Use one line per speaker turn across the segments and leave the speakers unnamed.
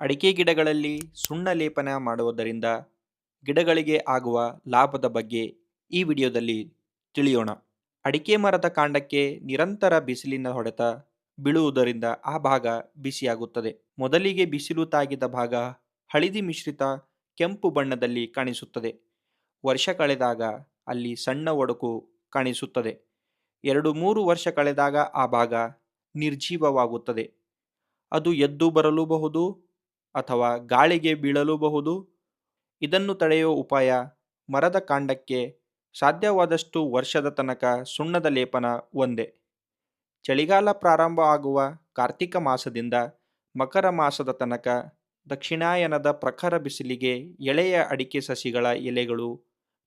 ಅಡಿಕೆ ಗಿಡಗಳಲ್ಲಿ ಸುಣ್ಣ ಲೇಪನ ಮಾಡುವುದರಿಂದ ಗಿಡಗಳಿಗೆ ಆಗುವ ಲಾಭದ ಬಗ್ಗೆ ಈ ವಿಡಿಯೋದಲ್ಲಿ ತಿಳಿಯೋಣ. ಅಡಿಕೆ ಮರದ ಕಾಂಡಕ್ಕೆ ನಿರಂತರ ಬಿಸಿಲಿನ ಹೊಡೆತ ಬೀಳುವುದರಿಂದ ಆ ಭಾಗ ಬಿಸಿಯಾಗುತ್ತದೆ. ಮೊದಲಿಗೆ ಬಿಸಿಲು ತಾಗಿದ ಭಾಗ ಹಳದಿ ಮಿಶ್ರಿತ ಕೆಂಪು ಬಣ್ಣದಲ್ಲಿ ಕಾಣಿಸುತ್ತದೆ. ವರ್ಷ ಕಳೆದಾಗ ಅಲ್ಲಿ ಸಣ್ಣ ಒಡಕು ಕಾಣಿಸುತ್ತದೆ. ಎರಡು ಮೂರು ವರ್ಷ ಕಳೆದಾಗ ಆ ಭಾಗ ನಿರ್ಜೀವವಾಗುತ್ತದೆ. ಅದು ಎದ್ದು ಬರಲೂಬಹುದು ಅಥವಾ ಗಾಳಿಗೆ ಬೀಳಲೂಬಹುದು? ಇದನ್ನು ತಡೆಯುವ ಉಪಾಯ ಮರದ ಕಾಂಡಕ್ಕೆ ಸಾಧ್ಯವಾದಷ್ಟು ವರ್ಷದ ತನಕ ಸುಣ್ಣದ ಲೇಪನ ಒಂದೇ. ಚಳಿಗಾಲ ಪ್ರಾರಂಭ ಆಗುವ ಕಾರ್ತಿಕ ಮಾಸದಿಂದ ಮಕರ ಮಾಸದ ತನಕ ದಕ್ಷಿಣಾಯನದ ಪ್ರಖರ ಬಿಸಿಲಿಗೆ ಎಳೆಯ ಅಡಿಕೆ ಸಸಿಗಳ ಎಲೆಗಳು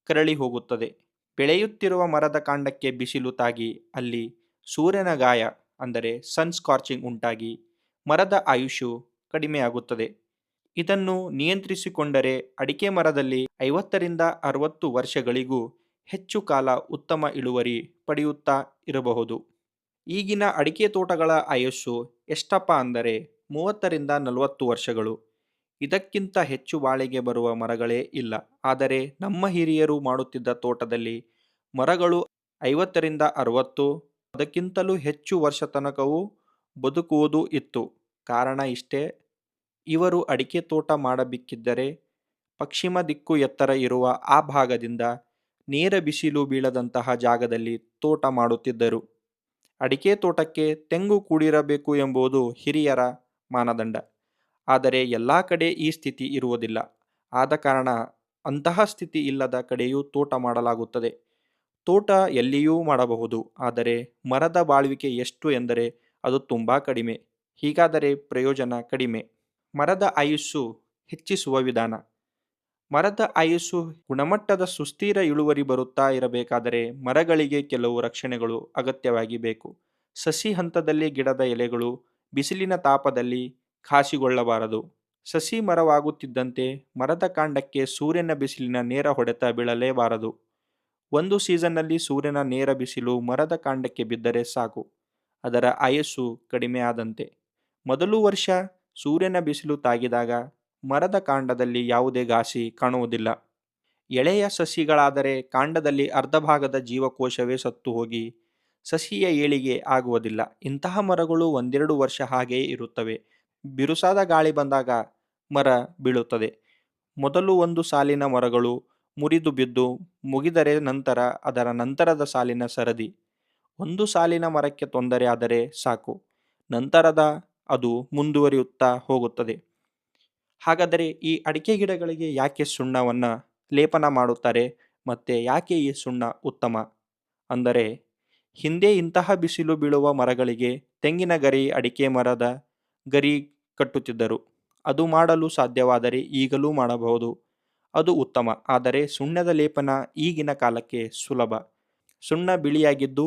ಕರಳಿ ಹೋಗುತ್ತದೆ. ಬೆಳೆಯುತ್ತಿರುವ ಮರದ ಕಾಂಡಕ್ಕೆ ಬಿಸಿಲು ತಾಗಿ ಅಲ್ಲಿ ಸೂರ್ಯನ ಗಾಯ, ಅಂದರೆ ಸನ್ ಸ್ಕಾರ್ಚಿಂಗ್ ಉಂಟಾಗಿ ಮರದ ಆಯುಷು ಕಡಿಮೆಯಾಗುತ್ತದೆ. ಇದನ್ನು ನಿಯಂತ್ರಿಸಿಕೊಂಡರೆ ಅಡಿಕೆ ಮರದಲ್ಲಿ ಐವತ್ತರಿಂದ ಅರವತ್ತು ವರ್ಷಗಳಿಗೂ ಹೆಚ್ಚು ಕಾಲ ಉತ್ತಮ ಇಳುವರಿ ಪಡೆಯುತ್ತಾ ಇರಬಹುದು. ಈಗಿನ ಅಡಿಕೆ ತೋಟಗಳ ಆಯಸ್ಸು ಎಷ್ಟಪ್ಪ ಅಂದರೆ ಮೂವತ್ತರಿಂದ ನಲವತ್ತು ವರ್ಷಗಳು. ಇದಕ್ಕಿಂತ ಹೆಚ್ಚು ಬಾಳಿಗೆ ಬರುವ ಮರಗಳೇ ಇಲ್ಲ. ಆದರೆ ನಮ್ಮ ಹಿರಿಯರು ಮಾಡುತ್ತಿದ್ದ ತೋಟದಲ್ಲಿ ಮರಗಳು ಐವತ್ತರಿಂದ ಅರವತ್ತು, ಅದಕ್ಕಿಂತಲೂ ಹೆಚ್ಚು ವರ್ಷ ತನಕವೂ ಬದುಕುವುದು ಇತ್ತು. ಕಾರಣ ಇಷ್ಟೇ ಇವರು ಅಡಿಕೆ ತೋಟ ಮಾಡಬೇಕಿದ್ದರೆ ಪಶ್ಚಿಮ ದಿಕ್ಕು ಎತ್ತರ ಇರುವ ಆ ಭಾಗದಿಂದ ನೇರ ಬಿಸಿಲು ಬೀಳದಂತಹ ಜಾಗದಲ್ಲಿ ತೋಟ ಮಾಡುತ್ತಿದ್ದರು. ಅಡಿಕೆ ತೋಟಕ್ಕೆ ತೆಂಗು ಕೂಡಿರಬೇಕು ಎಂಬುದು ಹಿರಿಯರ ಮಾನದಂಡ. ಆದರೆ ಎಲ್ಲ ಕಡೆ ಈ ಸ್ಥಿತಿ ಇರುವುದಿಲ್ಲ. ಆದ ಕಾರಣ ಅಂತಹ ಸ್ಥಿತಿ ಇಲ್ಲದ ಕಡೆಯೂ ತೋಟ ಮಾಡಲಾಗುತ್ತದೆ. ತೋಟ ಎಲ್ಲಿಯೂ ಮಾಡಬಹುದು. ಆದರೆ ಮರದ ಬಾಳ್ವಿಕೆ ಎಷ್ಟು ಎಂದರೆ ಅದು ತುಂಬ ಕಡಿಮೆ. ಹೀಗಾದರೆ ಪ್ರಯೋಜನ ಕಡಿಮೆ. ಮರದ ಆಯುಸ್ಸು ಹೆಚ್ಚಿಸುವ ವಿಧಾನ. ಮರದ ಆಯುಸ್ಸು ಗುಣಮಟ್ಟದ ಸುಸ್ಥಿರ ಇಳುವರಿ ಬರುತ್ತಾ ಇರಬೇಕಾದರೆ ಮರಗಳಿಗೆ ಕೆಲವು ರಕ್ಷಣೆಗಳು ಅಗತ್ಯವಾಗಿ ಬೇಕು. ಸಸಿ ಹಂತದಲ್ಲಿ ಗಿಡದ ಎಲೆಗಳು ಬಿಸಿಲಿನ ತಾಪದಲ್ಲಿ ಖಾಸಿಗೊಳ್ಳಬಾರದು. ಸಸಿ ಮರವಾಗುತ್ತಿದ್ದಂತೆ ಮರದ ಕಾಂಡಕ್ಕೆ ಸೂರ್ಯನ ಬಿಸಿಲಿನ ನೇರ ಹೊಡೆತ ಬೀಳಲೇಬಾರದು. ಒಂದು ಸೀಸನ್ನಲ್ಲಿ ಸೂರ್ಯನ ನೇರ ಬಿಸಿಲು ಮರದ ಕಾಂಡಕ್ಕೆ ಬಿದ್ದರೆ ಸಾಕು. ಅದರ ಆಯಸ್ಸು ಕಡಿಮೆ ಆದಂತೆ ಮೊದಲು ವರ್ಷ ಸೂರ್ಯನ ಬಿಸಿಲು ತಾಗಿದಾಗ ಮರದ ಕಾಂಡದಲ್ಲಿ ಯಾವುದೇ ಘಾಸಿ ಕಾಣುವುದಿಲ್ಲ. ಎಳೆಯ ಸಸಿಗಳಾದರೆ ಕಾಂಡದಲ್ಲಿ ಅರ್ಧ ಭಾಗದ ಜೀವಕೋಶವೇ ಸತ್ತು ಹೋಗಿ ಸಸಿಯ ಏಳಿಗೆ ಆಗುವುದಿಲ್ಲ. ಇಂತಹ ಮರಗಳು ಒಂದೆರಡು ವರ್ಷ ಹಾಗೆಯೇ ಇರುತ್ತವೆ. ಬಿರುಸಾದ ಗಾಳಿ ಬಂದಾಗ ಮರ ಬೀಳುತ್ತದೆ. ಮೊದಲು ಒಂದು ಸಾಲಿನ ಮರಗಳು ಮುರಿದು ಬಿದ್ದು ಮುಗಿದರೆ ನಂತರ ಅದರ ನಂತರದ ಸಾಲಿನ ಸರದಿ. ಒಂದು ಸಾಲಿನ ಮರಕ್ಕೆ ತೊಂದರೆ ಆದರೆ ಸಾಕು. ನಂತರದ ಅದು ಮುಂದುವರಿಯುತ್ತಾ ಹೋಗುತ್ತದೆ. ಹಾಗಾದರೆ ಈ ಅಡಿಕೆ ಗಿಡಗಳಿಗೆ ಯಾಕೆ ಸುಣ್ಣವನ್ನು ಲೇಪನ ಮಾಡುತ್ತಾರೆ ಮತ್ತು ಯಾಕೆ ಈ ಸುಣ್ಣ ಉತ್ತಮ? ಅಂದರೆ ಹಿಂದೆ ಇಂತಹ ಬಿಸಿಲು ಬೀಳುವ ಮರಗಳಿಗೆ ತೆಂಗಿನ ಗರಿ, ಅಡಿಕೆ ಮರದ ಗರಿ ಕಟ್ಟುತ್ತಿದ್ದರು. ಅದು ಮಾಡಲು ಸಾಧ್ಯವಾದರೆ ಈಗಲೂ ಮಾಡಬಹುದು. ಅದು ಉತ್ತಮ, ಆದರೆ ಸುಣ್ಣದ ಲೇಪನ ಈಗಿನ ಕಾಲಕ್ಕೆ ಸುಲಭ. ಸುಣ್ಣ ಬಿಳಿಯಾಗಿದ್ದು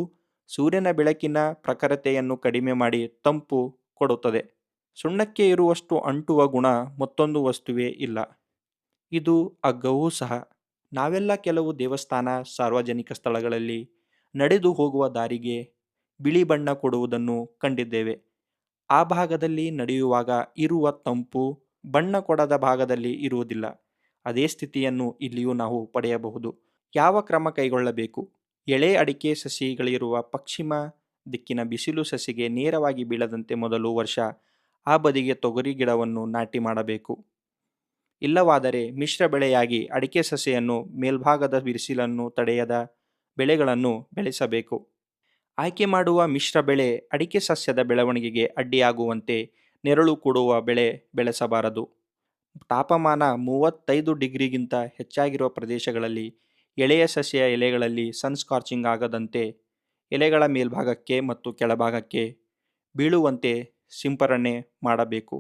ಸೂರ್ಯನ ಬೆಳಕಿನ ಪ್ರಖರತೆಯನ್ನು ಕಡಿಮೆ ಮಾಡಿ ತಂಪು ಕೊಡುತ್ತದೆ. ಸುಣ್ಣಕ್ಕೆ ಇರುವಷ್ಟು ಅಂಟುವ ಗುಣ ಮತ್ತೊಂದು ವಸ್ತುವೇ ಇಲ್ಲ. ಇದು ಅಗ್ಗವೂ ಸಹ. ನಾವೆಲ್ಲ ಕೆಲವು ದೇವಸ್ಥಾನ, ಸಾರ್ವಜನಿಕ ಸ್ಥಳಗಳಲ್ಲಿ ನಡೆದು ಹೋಗುವ ದಾರಿಗೆ ಬಿಳಿ ಬಣ್ಣ ಕೊಡುವುದನ್ನು ಕಂಡಿದ್ದೇವೆ. ಆ ಭಾಗದಲ್ಲಿ ನಡೆಯುವಾಗ ಇರುವ ತಂಪು ಬಣ್ಣ ಕೊಡದ ಭಾಗದಲ್ಲಿ ಇರುವುದಿಲ್ಲ. ಅದೇ ಸ್ಥಿತಿಯನ್ನು ಇಲ್ಲಿಯೂ ನಾವು ಪಡೆಯಬಹುದು. ಯಾವ ಕ್ರಮ ಕೈಗೊಳ್ಳಬೇಕು? ಎಳೆ ಅಡಿಕೆ ಸಸಿಗಳಿರುವ ಪಶ್ಚಿಮ ದಿಕ್ಕಿನ ಬಿಸಿಲು ಸಸಿಗೆ ನೇರವಾಗಿ ಬೀಳದಂತೆ ಮೊದಲು ವರ್ಷ ಆ ಬದಿಗೆ ತೊಗರಿ ಗಿಡವನ್ನು ನಾಟಿ ಮಾಡಬೇಕು. ಇಲ್ಲವಾದರೆ ಮಿಶ್ರ ಬೆಳೆಯಾಗಿ ಅಡಿಕೆ ಸಸಿಯನ್ನು ಮೇಲ್ಭಾಗದ ಬಿಸಿಲನ್ನು ತಡೆಯದ ಬೆಳೆಗಳನ್ನು ಬೆಳೆಸಬೇಕು. ಆಯ್ಕೆ ಮಾಡುವ ಮಿಶ್ರ ಬೆಳೆ ಅಡಿಕೆ ಸಸ್ಯದ ಬೆಳವಣಿಗೆಗೆ ಅಡ್ಡಿಯಾಗುವಂತೆ ನೆರಳು ಕೊಡುವ ಬೆಳೆ ಬೆಳೆಸಬಾರದು. ತಾಪಮಾನ ಮೂವತ್ತೈದು ಡಿಗ್ರಿಗಿಂತ ಹೆಚ್ಚಾಗಿರುವ ಪ್ರದೇಶಗಳಲ್ಲಿ ಎಳೆಯ ಸಸ್ಯ ಎಲೆಗಳಲ್ಲಿ ಸನ್ಸ್ಕಾರ್ಚಿಂಗ್ ಆಗದಂತೆ ಎಲೆಗಳ ಮೇಲ್ಭಾಗಕ್ಕೆ ಮತ್ತು ಕೆಳಭಾಗಕ್ಕೆ ಬೀಳುವಂತೆ ಸಿಂಪರಣೆ ಮಾಡಬೇಕು.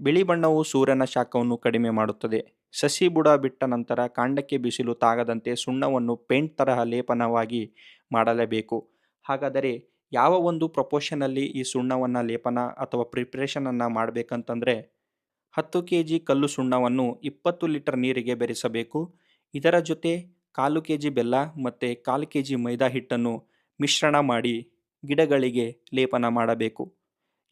ಬಿಳಿ ಬಣ್ಣವು ಸೂರ್ಯನ ಶಾಖವನ್ನು ಕಡಿಮೆ ಮಾಡುತ್ತದೆ. ಸಸಿ ಬುಡ ಬಿಟ್ಟ ನಂತರ ಕಾಂಡಕ್ಕೆ ಬಿಸಿಲು ತಾಗದಂತೆ ಸುಣ್ಣವನ್ನು ಪೇಂಟ್ ತರಹ ಲೇಪನವಾಗಿ ಮಾಡಲೇಬೇಕು. ಹಾಗಾದರೆ ಯಾವ ಒಂದು ಪ್ರಪೋಷನಲ್ಲಿ ಈ ಸುಣ್ಣವನ್ನು ಲೇಪನ ಅಥವಾ ಪ್ರಿಪ್ರೇಷನನ್ನು ಮಾಡಬೇಕಂತಂದರೆ ಹತ್ತು ಕೆ ಜಿ ಕಲ್ಲು ಸುಣ್ಣವನ್ನು ಇಪ್ಪತ್ತು ಲೀಟರ್ ನೀರಿಗೆ ಬೆರೆಸಬೇಕು. ಇದರ ಜೊತೆ ಕಾಲು ಕೆ ಜಿ ಬೆಲ್ಲ ಮತ್ತು ಕಾಲು ಕೆ ಜಿ ಮೈದಾ ಹಿಟ್ಟನ್ನು ಮಿಶ್ರಣ ಮಾಡಿ ಗಿಡಗಳಿಗೆ ಲೇಪನ ಮಾಡಬೇಕು.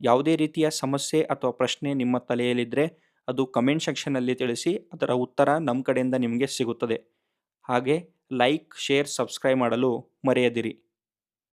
ಯಾವುದೇ ರೀತಿಯ ಸಮಸ್ಯೆ ಅಥವಾ ಪ್ರಶ್ನೆ ನಿಮ್ಮ ತಲೆಯಲ್ಲಿದ್ದರೆ ಅದು ಕಮೆಂಟ್ ಸೆಕ್ಷನಲ್ಲಿ ತಿಳಿಸಿ, ಅದರ ಉತ್ತರ ನಮ್ಮ ಕಡೆಯಿಂದ ನಿಮಗೆ ಸಿಗುತ್ತದೆ. ಹಾಗೆ ಲೈಕ್, ಶೇರ್, ಸಬ್ಸ್ಕ್ರೈಬ್ ಮಾಡಲು ಮರೆಯದಿರಿ.